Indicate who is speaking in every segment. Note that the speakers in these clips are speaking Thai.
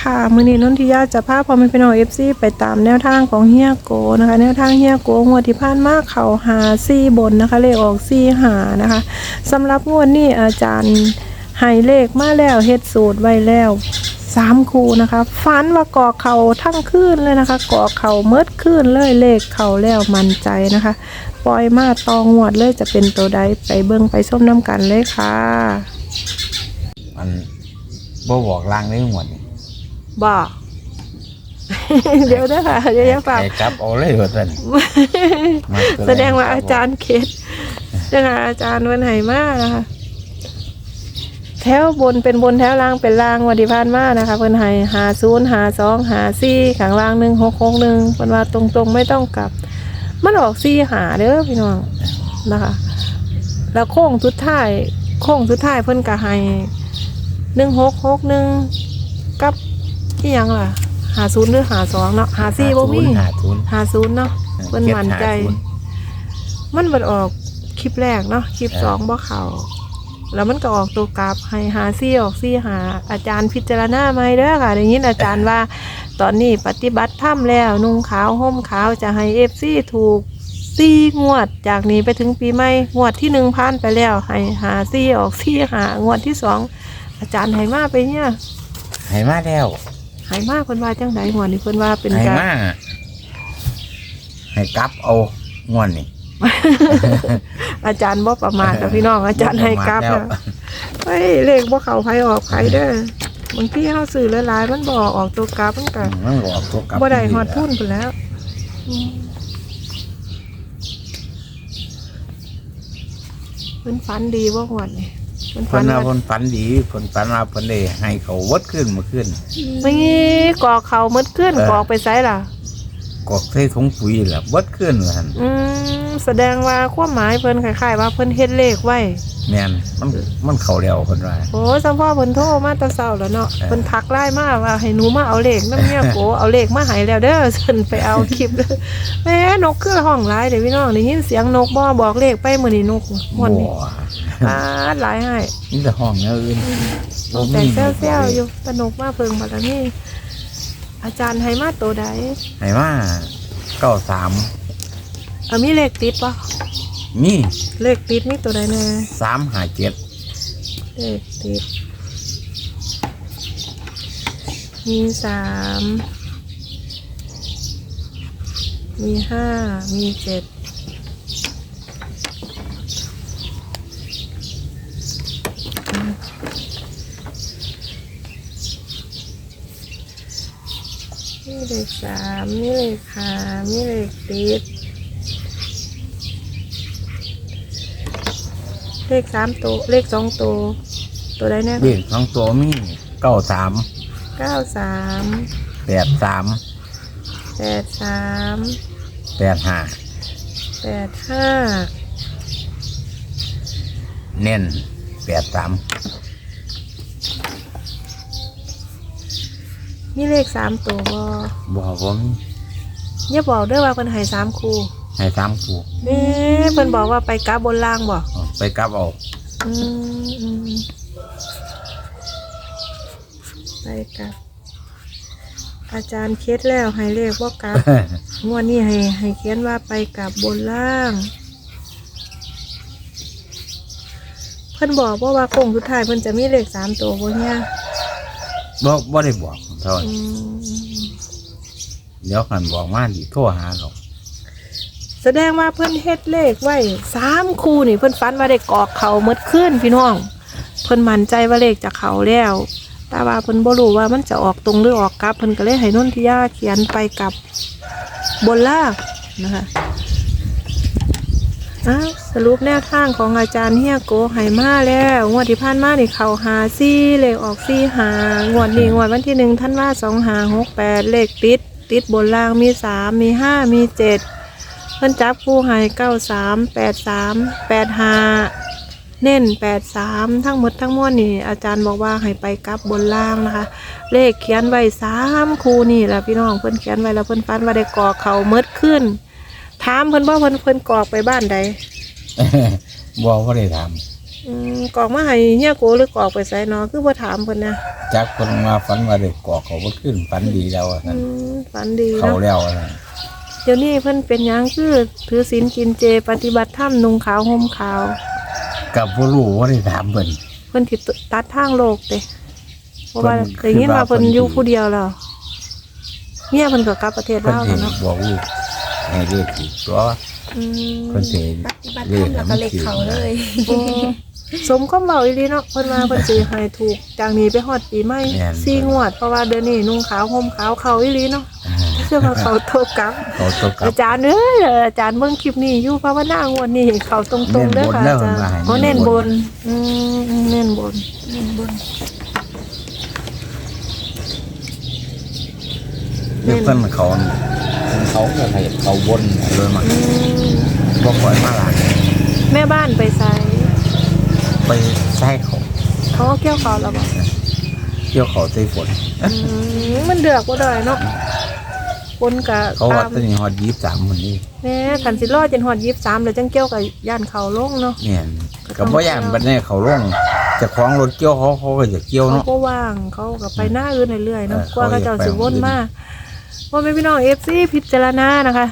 Speaker 1: ค่ะมือนี้นนทิยาจะพาพอแม่พี่น้อเอฟซีไปตามแนวทางของเฮียโกนะคะ แนวทางเฮียโกงวดที่ผ่านมาเขาหาซี่บนนะคะ เลขออกซี่หานะคะสำหรับงวดนี้อาจารย์ให้เลขมาแล้วเฮ็ดสูตรไว้แล้วสามคูนะคะฟันว่ากอเขาทั้งคืนเลยนะคะกอเขาเมิดคืนเลยเลขเขาแล้วมั่นใจนะคะ ปล่อยมาตองวดเลยจะเป็นตัวใดไปเบิ่งไปส้มน้ำกันเลยค่ะ
Speaker 2: มันบ่บอกลางได้หมดนี่
Speaker 1: บอกเดี๋ยวนะค่ะเดี๋ยวจะฝาก
Speaker 2: ไอ้กลับเอาเลยว่าซั่นมาตัว
Speaker 1: แสดงว่าอาจารย์เคสนะคะอาจารย์วันไหมานะคะแถวบนเป็นบนแถวล่างเป็นล่างวันที่ผ่านมานะคะเพิ่นให้หาศูนย์หาสองหาสี่ข้างล่างหนึ่งหกหกหนึ่งเพิ่นว่าตรงๆไม่ต้องกลับ มันออกสี่หาเด้อพี่น้องนะคะ แล้วโค้งสุดท้ายโค้งสุดท้ายเพิ่นก็ให้หนึ่งหกหกหนึ่งกับ ที่ยังล่ะหาศูนย์หรือหาสองเนาะหาสี่บ่มี
Speaker 2: หาทุน
Speaker 1: หาศูนย์เนาะเพิ่นมั่นใจ มันเบิดออกคลิปแรกเนาะคลิปสองบ่เขาแล้วมันก็ออกตัวกราฟให้หาซี่ออกซี่หา อาจารย์พิจารณาไหมเด้อค่ะได้ยินอาจารย์ว่า ตอนนี้ปฏิบัติธรรมแล้วนุ่งขาวห่มขาวจะให้เอฟซีถูกซี่งวดจากนี้ไปถึงปีใหม่งวดที่หนึ่งผ่านไปแล้ว ให้หาซี่ออกซี่หางวดที่สองอาจารย์ให้มาไปเนี่ย
Speaker 2: ให้มาแล้ว
Speaker 1: ให้มาเพิ่นว่าจังไดงวดนี้เพิ่นว่าเป็น
Speaker 2: ให้
Speaker 1: การ
Speaker 2: มาให้กลับเอาง่วนนี่
Speaker 1: อาจารย์บ่ประมาทแต่พี่น้องอาจารย์ให้กลับ
Speaker 2: แล้
Speaker 1: นะ
Speaker 2: ว
Speaker 1: เฮ้ยเลขบ่เข้าไผออกไผเด้อบางทีเฮาซื้อหลายๆมันบ่ออกตัวกลับมันก็
Speaker 2: มันบอกตัวกลับ
Speaker 1: บ่ได้ฮอดทุนพุ่นแล้วอืมเพิ่นฝันดีบ่ฮอดนี่ เพิ่น
Speaker 2: เพิ่
Speaker 1: ฝั
Speaker 2: น
Speaker 1: น
Speaker 2: ว่า
Speaker 1: ว่า
Speaker 2: เพิ่นฝันดีเพิ่นฝันว่าเพิ่นได้ให้เขาวดขึ้นเมาขึ้น
Speaker 1: มีกอกเขาหมดขึ้น
Speaker 2: เออ
Speaker 1: กอกไปไสล่ะ
Speaker 2: กอกใส่ถุงปุ๋ยแหละวดขึ้นว่าซั่น
Speaker 1: อืมแสดงว่าความหมายเพิ่นคล้ายๆว่าเพิ่นเฮ็ดเลขไว้
Speaker 2: แม่นมันมันเข้าแล้วเพิ่นว่า
Speaker 1: โอ้สัมพ่อเพิ่นโทรมาแตะเช้าแล้วเนาะ
Speaker 2: เออ
Speaker 1: เพิ่นทักไลน์มาว่าให้หนูมาเอาเลขน้ำเนี่ยโกเอาเลขมาให้แล้วเด้อฉันไปเอาคลิปเลยแหม่นกคือห้องหลายเด้อพี่น้องได้ยินเสียงนกบ่บอกเลขไปมื้อนี้นกม่วน
Speaker 2: บ่
Speaker 1: นี่ ปาดหลายให้
Speaker 2: นี่แต่ห้องแนวอื่นบ่
Speaker 1: แต่
Speaker 2: มี
Speaker 1: แซวๆอยู่แตะนกมาเพิ่งบัดนี้อาจารย์ให้มาตัวใด
Speaker 2: ให้มาเก้าสาม
Speaker 1: เอามีเลขติดบ่
Speaker 2: มี
Speaker 1: เลขติดมีตัวใดแน่
Speaker 2: สามหาเจ็ด
Speaker 1: เลขติด มีสามมีห้ามีเจ็ด เลขสามมีเลขห้ามีเลขติดเลขสามตัวเลขสองตัวตัวใดแน่
Speaker 2: เด็กสองตัวมีเก้าสาม
Speaker 1: เก้าสาม
Speaker 2: แปดสาม
Speaker 1: แปดสาม
Speaker 2: แปดห้า
Speaker 1: แปดห้า
Speaker 2: เน้นแปดสาม
Speaker 1: มีเลขสามตัวบอ
Speaker 2: บอกผม
Speaker 1: อย่าบอกเด้วยว่าเพิ่นให้สามคู่
Speaker 2: ให้สามคู่
Speaker 1: เน่เพิ่นบอกว่าไปกราบบนล่างบ่
Speaker 2: เอาไปกลับเอา
Speaker 1: อืมอืมไปกลับ อาจารย์เคสแล้วให้เลขว่ากลับ งวดนี้ให้ให้เขียนว่าไปกลับบนล่าง เพิ่นบอกว่าว่าโค้งสุดท้ายเพิ่นจะมีเลขสามตัวบ่เนี่ย
Speaker 2: บ่บ่ได้บอก เท่านั้น
Speaker 1: อืม
Speaker 2: เดี๋ยวกันบอกมาดิโทรหาหรอก
Speaker 1: แสดงว่าเพิ่อนเฮ็ดเลขไว้สามคู่นี่เพิ่อนฝันว่าได้กอกเขาเมดขึ้นพี่น้อง เพิ่อนมั่นใจว่าเลขจะเขาแล้ว แต่ว่าเพิ่อนบ่รู้ว่ามันจะออกตรงหรือออกกลับ เพิ่อนก็เลยให้นุ่นทิยาเขียนไปกับบนล่างนะคะ อะสรุปแนวทางของอาจารย์เฮียโกให้มาแล้วงวดที่ผ่านมาเนี่เขาหาซี่เลขออกซี่หางวดนี้งวดวันที่หนึ่งท่านว่าสองหาหกแปดเลขติด ติดบนล่างมีสามมีห้ามีเจ็ดเพิ่นจับคู่ให้เก้าสามแปดสามแปดห้าเน้นแปดสามทั้งหมดทั้งมวลนี่อาจารย์บอกว่าให้ไปกลับบนล่างนะคะ เลขเขียนไว้สามคู่นี่แหละพี่น้องเพิ่นเขียนไว้แล้วเพิ่นฟันว่าได้ก่อเขาเมดขึ้น ถามเพิ่นว่าเพิ่นเพิ่นกอกไปบ้านใด
Speaker 2: บอกว่าได้ท
Speaker 1: ออืมกรอกมาให้เฮียโกหรือกรอกไปใส่เนาะคือบ่ถามเพิ่นนะ
Speaker 2: จักคนมาฝันว่าได้กอกเขาบ่ขึ้นฝันดีแล้วอะ
Speaker 1: อื
Speaker 2: นั่น
Speaker 1: มฝันดี
Speaker 2: เขา
Speaker 1: เนาะ
Speaker 2: แล้วอะนั่น
Speaker 1: เดี๋ยวนี้เพิ่นเป็นหยังคือถือศีลกินเจปฏิบัติธรรมนุ่งขาวห่มขาว
Speaker 2: กับบ่รู้ว่าได้ถามเพิ่น
Speaker 1: เพิ่นสิตัดทางโลกเด้เพราะว่า
Speaker 2: เพิ่น
Speaker 1: ได้ยินว่า
Speaker 2: คิดว่า
Speaker 1: เพิ่น อยู่
Speaker 2: เพิ่น
Speaker 1: ผู้เดียวแล้วเมียเพิ่นก็กลับประเทศ
Speaker 2: เพิ่น
Speaker 1: ลาว
Speaker 2: สิ
Speaker 1: แล้วเนาะ
Speaker 2: บอกลูก ให้เรียกถูกตัว
Speaker 1: อืม
Speaker 2: เพิ่นสิ
Speaker 3: ปฏิบัติธรรมแล้วก็เลขเขาเลย
Speaker 1: โอ้สมก็เมาอีหลีเนาะเพิ่นว่าเพิ่นสิให้ถูกจากนี้ไปฮอดปีใหม่สี่งวด เพราะว่าเดือนนี้นุ่งขาวห่มขาวเขาอีหลีเนาะ
Speaker 2: อ่า
Speaker 1: เชื่อว่าเขาโทรกลับ
Speaker 2: เขาตกกับ
Speaker 1: อาจารย์เอ้ยอาจารย์เบิ่งคลิปนี้อยู่ภาวนางวดนี้เขาตรงๆเด้อค่ะ
Speaker 2: เน้
Speaker 1: อาน
Speaker 2: บน
Speaker 1: จารย์
Speaker 2: เด้อ
Speaker 1: เขา
Speaker 2: เน้
Speaker 1: เน้น
Speaker 2: น
Speaker 1: บบน
Speaker 2: น
Speaker 1: อืมเน้นบน
Speaker 3: เงินบน
Speaker 2: เพิ่นเพิ่นเขา เขาก็ให้เขาวนเลยมา
Speaker 1: อืม
Speaker 2: บ่ปล่อยมาหลาน
Speaker 1: แม่บ้านไปใส่
Speaker 2: ไปใส่เขา
Speaker 1: เขาก็เกี่ยวเขาแล้วบ่
Speaker 2: เกี่ยวเขาใส่ฝน
Speaker 1: อืมมันเดือกบ่ได้เนาะคนกะ
Speaker 2: เขาว่า
Speaker 1: ตาม
Speaker 2: ตอนนี้ฮอด23มื้อนี้
Speaker 1: แม่คันสิรอจนฮอด23แล้วจังเกี่ยวกับย่านเขาลงเนาะ
Speaker 2: เนี่ยก็บ่ย่านบัดนี้เขาลงเจะของรถเกี่ยวเขาเขาก็จะเกี่ยว
Speaker 1: เขา
Speaker 2: เนาะ
Speaker 1: ก็ว่างเขาก็ไปหน้าอื่นเรื่อยๆเนาะ
Speaker 2: เออก
Speaker 1: ว่าเขาเจ้าสิวนมา
Speaker 2: เขาอยากไป
Speaker 1: ว่าแม่พี่น้อง FC พิจารณานะคะ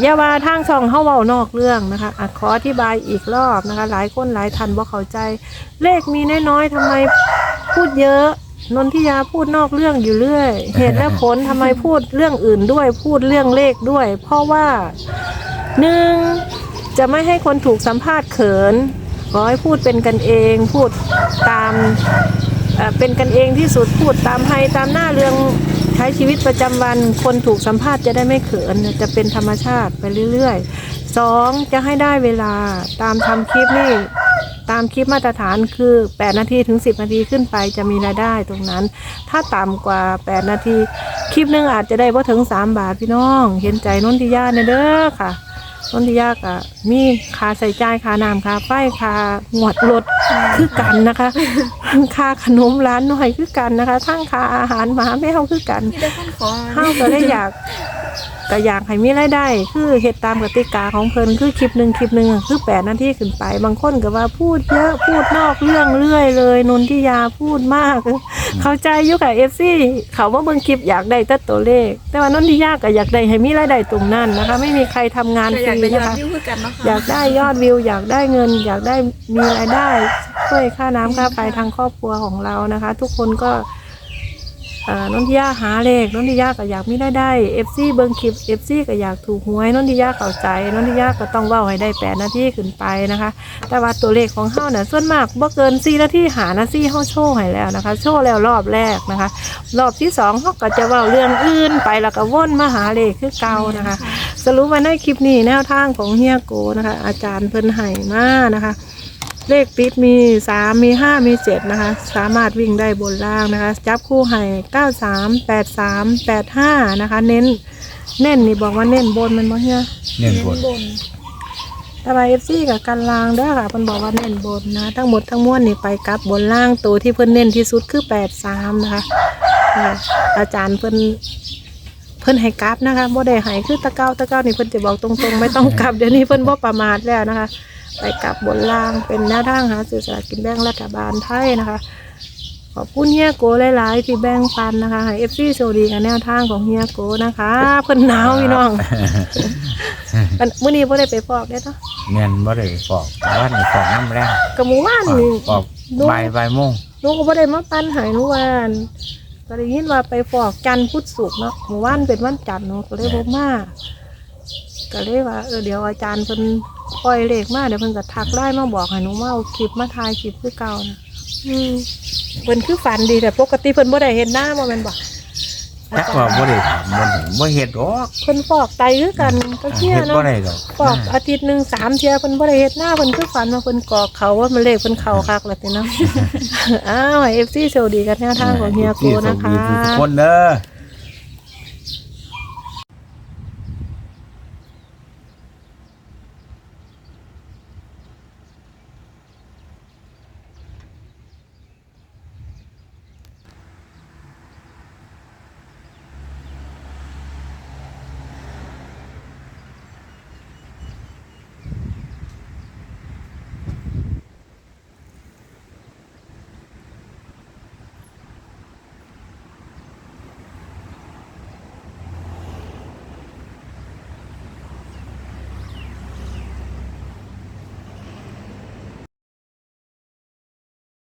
Speaker 1: อย่าว่าทางช่องเฮาเว้านอกเรื่องนะคะอะขออธิบายอีกรอบนะคะ หลายคนหลายท่านบ่เข้าใจ เลขมีน้อยๆทำไมพูดเยอะนนทิยาพูดนอกเรื่องอยู่เรื่อย เหตุและผลทำไมพูดเรื่องอื่นด้วย พูดเรื่องเลขด้วย เพราะว่าหนึ่งจะไม่ให้คนถูกสัมภาษณ์เขินขอให้พูดเป็นกันเองพูดตามเอ่อเป็นกันเองที่สุดพูดตามให้ตามหน้าเรื่อง ใช้ชีวิตประจำวันคนถูกสัมภาษณ์จะได้ไม่เขิน จะเป็นธรรมชาติไปเรื่อยๆสองจะให้ได้เวลาตามทำคลิปนี่ตามคลิปมาตรฐานคือ 8 นาทีถึง 10 นาทีขึ้นไปจะมีรายได้ตรงนั้น ถ้าต่ำกว่า 8 นาที คลิปหนึงอาจจะได้บ่ถึง 3 บาทพี่น้อง เห็นใจนนทิยาเนี่ยเด้อค่ะนนทิยากะมีค่าใส่ใจายค่าน้ำค่าไฟค่าหงวดรถ คือกันนะคะค่าขนมร้านหน่อยคือกันนะคะทั้งค่าอาหารหมาแมวคือกัน
Speaker 3: มีแต่คนขอ
Speaker 1: เฮาก็เลยอยากก็อยากให้มีรายได้ คือเฮ็ดตามกติกาของเพิ่นคือคลิปหนึ่งคลิปหนึ่งอะคือแปดนาทีขึ้นไป บางคนก็ว่าพูดเยอะพูดนอกเรื่องเรื่อยเลยนนทิยาพูดมาก เข้าใจอยู่กับ FC เขาว่าเบิ่งคลิปอยากได้แต่ตัวเลข แต่ว่านนทิยาก็อยากได้ให้มีรายได้ตรงนั้นนะคะ ไม่มีใครทำงาน
Speaker 3: ก็
Speaker 1: ฟ
Speaker 3: อยาก
Speaker 1: รี
Speaker 3: ได้ยอ
Speaker 1: นะ
Speaker 3: ด
Speaker 1: คะ
Speaker 3: วิวคือกันเนาะค่ะ
Speaker 1: อยากได้ยอดวิวอยากได้เงิน อยากได้มีรายได้ ช่วยค่าน้ำค่าไฟทางครอบครัวของเรานะคะ ทุกคนก็เอ่อนนทิยาหาเลขนนทิยาก็อยากมีรายได้เอฟซีเบิงคลิปเอฟซีก็อยากถูกหวยนนทิยาเข้าใจนนทิยาก็ต้องเว้าให้ได้แปดนาทีขึ้นไปนะคะ แต่ว่าตัวเลขของเฮาเนี่ยส่วนมากบ่เกิน4นาทีหานาทีเฮาโชว์ให้แล้วนะคะ โชว์แล้วรอบแรกนะคะ รอบที่สองเฮาก็จะเว้าเรื่องอื่นไปแล้วก็วนมาหาเลขคือเก่านะคะ สรุปมาในคลิปนี้แนวทางของเฮียโกนะคะ อาจารย์เพิ่นให้มานะคะ เลขปิดมีสามมีห้ามีเจ็ดนะคะ สามารถวิ่งได้บนล่างนะคะ จับคู่ให้เก้าสามแปดสามแปดห้านะคะ เน้นเน้นนี่บอกว่าเน้นบนแมันบ่เฮีย
Speaker 2: เนี่ยฝน
Speaker 3: บน
Speaker 1: แต่ว่าเอฟซีกับกันล่างเด้อค่ะเพิ่นบอกว่าเน้นบนนะ ทั้งหมดทั้งมวลนี่ไปกลับบนล่างตัวที่เพิ่นเน้นที่สุดคือแปดสามนะคะอ่าอาจารย์เพิ่นเพิ่นให้กลับนะคะบ่ได้ให้คือตะเก้าตะเก้านี่เพิ่นจะบอกตรงๆ ไม่ต้องกลับเดี๋ยวนี้เพิ่นบ่ประมาทแล้วนะคะ ไปกลับบนล่างเป็นแนวทางหาสื่อสลากกินแบ่งรัฐบาลไทยนะคะ ขอบคุณเฮียโกหลายๆที่แบ่งปันนะคะให้เอฟซีโชคดีกับแนวทางของเฮียโกนะคะเพิ่นหนาวพี่น้องอันมื้อนี้บ่ได้ไปฟอกเด้อเนาะ
Speaker 2: แม่นบ่ได้ฟอกแต่ว่านี่ฟอกน้ำแรง
Speaker 1: กับหมู่บ้าน
Speaker 2: ฟอก
Speaker 1: นี่
Speaker 2: ฟอกบ่ายบ่ายโมง
Speaker 1: หนูก็บ่ได้มาปันใหายหนูวาอั่นก็ได้ยินว่าไปฟอกจันทร์พุธศุกร์เนาะหมู่บ้านเป็นวันจันทร์เนาะก็เลยบ่มา ก็เลยว่าเออเดี๋ยวอาจารย์เพิ่นปล่อยเลขมาเดี๋ยวเพิ่นก็ทักไลน์มาบอกให้หนูมาเอาคลิปมาถ่ายคลิปคือเก่านะอืมเพิ่นคือฝันดีแต่ปกติเพิ่นบ่ได้เห็นหน้าบ่แม่นบ่
Speaker 2: จักว่าบ่ได้ถามบ่ได้บ่เฮ็ดหรอก
Speaker 1: เพิ่นฟอกไตคือกันก็เที่ย
Speaker 2: เฮ็ด
Speaker 1: เนาะ
Speaker 2: บ่ได้ดอก
Speaker 1: ฟอกอาทิตย์หนึงสามเที่ยเพิ่นบ่ได้เฮ็ดหน้าเพิ่นคือฝันว่าเพิ่นกอกเขาว่ามันเลขเพิ่นเข้าคักแล้วติเนาะ อ้าว FC โชคดีกันแนวทางของเฮียโกนะคะ
Speaker 2: ทุกคนเด้อ